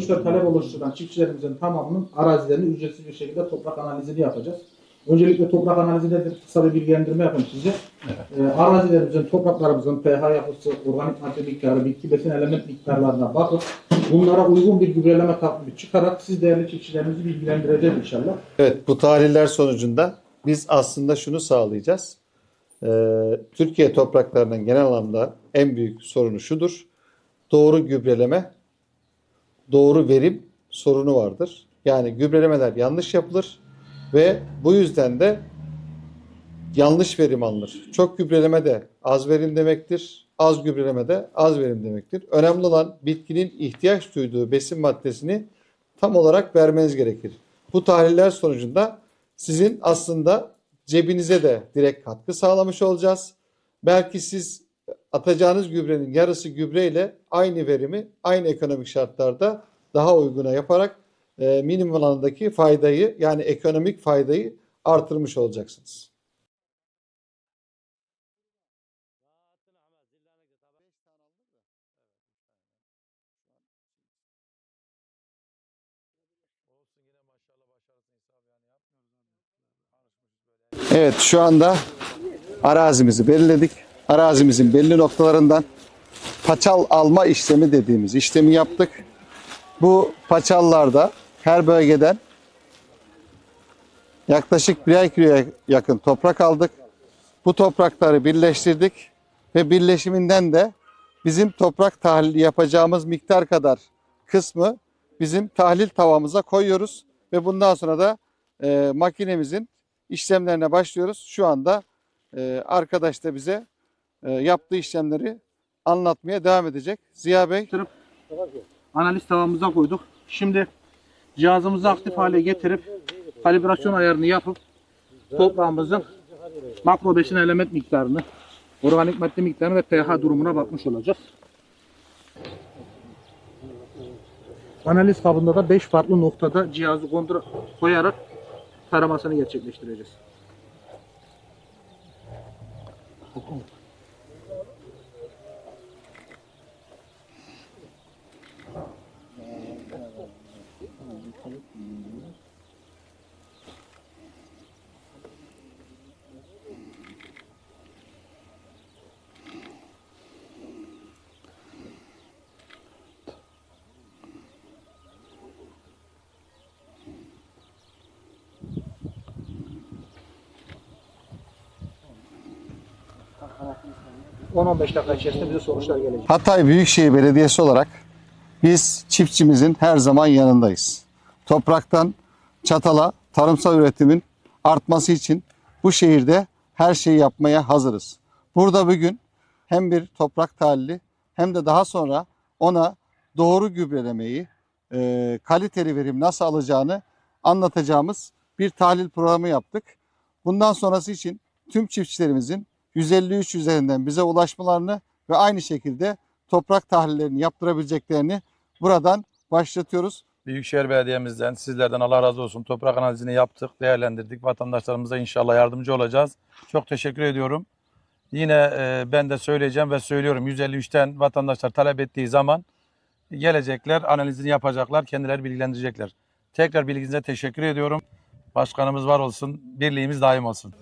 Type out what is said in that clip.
Sonuçta talep oluşturan çiftçilerimizin tamamının arazilerini ücretsiz bir şekilde toprak analizini yapacağız. Öncelikle toprak analizi nedir? Kısa bir bilgilendirme yapayım size. Ee, arazilerimizin, topraklarımızın pH yapısı, organik madde miktarı, bitki besin element miktarlarına bakıp bunlara uygun bir gübreleme takvimi çıkarak siz değerli çiftçilerimizi bilgilendireceğiz inşallah. Evet, bu tahliller sonucunda biz aslında şunu sağlayacağız. Ee, Türkiye topraklarının genel anlamda en büyük sorunu şudur. Doğru gübreleme, doğru verim sorunu vardır. Yani gübrelemeler yanlış yapılır ve bu yüzden de yanlış verim alınır. Çok gübreleme de az verim demektir. Az gübreleme de az verim demektir. Önemli olan bitkinin ihtiyaç duyduğu besin maddesini tam olarak vermeniz gerekir. Bu tahliller sonucunda sizin aslında cebinize de direkt katkı sağlamış olacağız. Belki siz atacağınız gübrenin yarısı gübreyle aynı verimi aynı ekonomik şartlarda daha uyguna yaparak e, minimum alandaki faydayı yani ekonomik faydayı artırmış olacaksınız. Evet şu anda arazimizi belirledik. Arazimizin belli noktalarından paçal alma işlemi dediğimiz işlemi yaptık. Bu paçallarda her bölgeden yaklaşık birer kiloya yakın toprak aldık. Bu toprakları birleştirdik ve birleşiminden de bizim toprak tahlili yapacağımız miktar kadar kısmı bizim tahlil tavamıza koyuyoruz ve bundan sonra da e, makinemizin işlemlerine başlıyoruz. Şu anda e, arkadaş da bize yaptığı işlemleri anlatmaya devam edecek. Ziya Bey. Analiz tavamıza koyduk. Şimdi cihazımızı aktif hale getirip kalibrasyon ayarını yapıp toprağımızın makro besin element miktarını, organik madde miktarını ve pH durumuna bakmış olacağız. Analiz kabında da 5 farklı noktada cihazı kontrol koyarak taramasını gerçekleştireceğiz. ...10-15 dakika içerisinde bize sonuçlar gelecek. Hatay Büyükşehir Belediyesi olarak biz çiftçimizin her zaman yanındayız. Topraktan çatala tarımsal üretimin artması için bu şehirde her şeyi yapmaya hazırız. Burada bugün hem bir toprak tahlili hem de daha sonra ona doğru gübrelemeyi, e, kaliteli verim nasıl alacağını anlatacağımız bir tahlil programı yaptık. Bundan sonrası için tüm çiftçilerimizin 153 üzerinden bize ulaşmalarını ve aynı şekilde toprak tahlillerini yaptırabileceklerini buradan başlatıyoruz. Büyükşehir Belediye'mizden, sizlerden Allah razı olsun. Toprak analizini yaptık, değerlendirdik. Vatandaşlarımıza inşallah yardımcı olacağız. Çok teşekkür ediyorum. Yine e, ben de söyleyeceğim ve söylüyorum. 153'ten vatandaşlar talep ettiği zaman gelecekler, analizini yapacaklar, kendileri bilgilendirecekler. Tekrar bilginize teşekkür ediyorum. Başkanımız var olsun, birliğimiz daim olsun.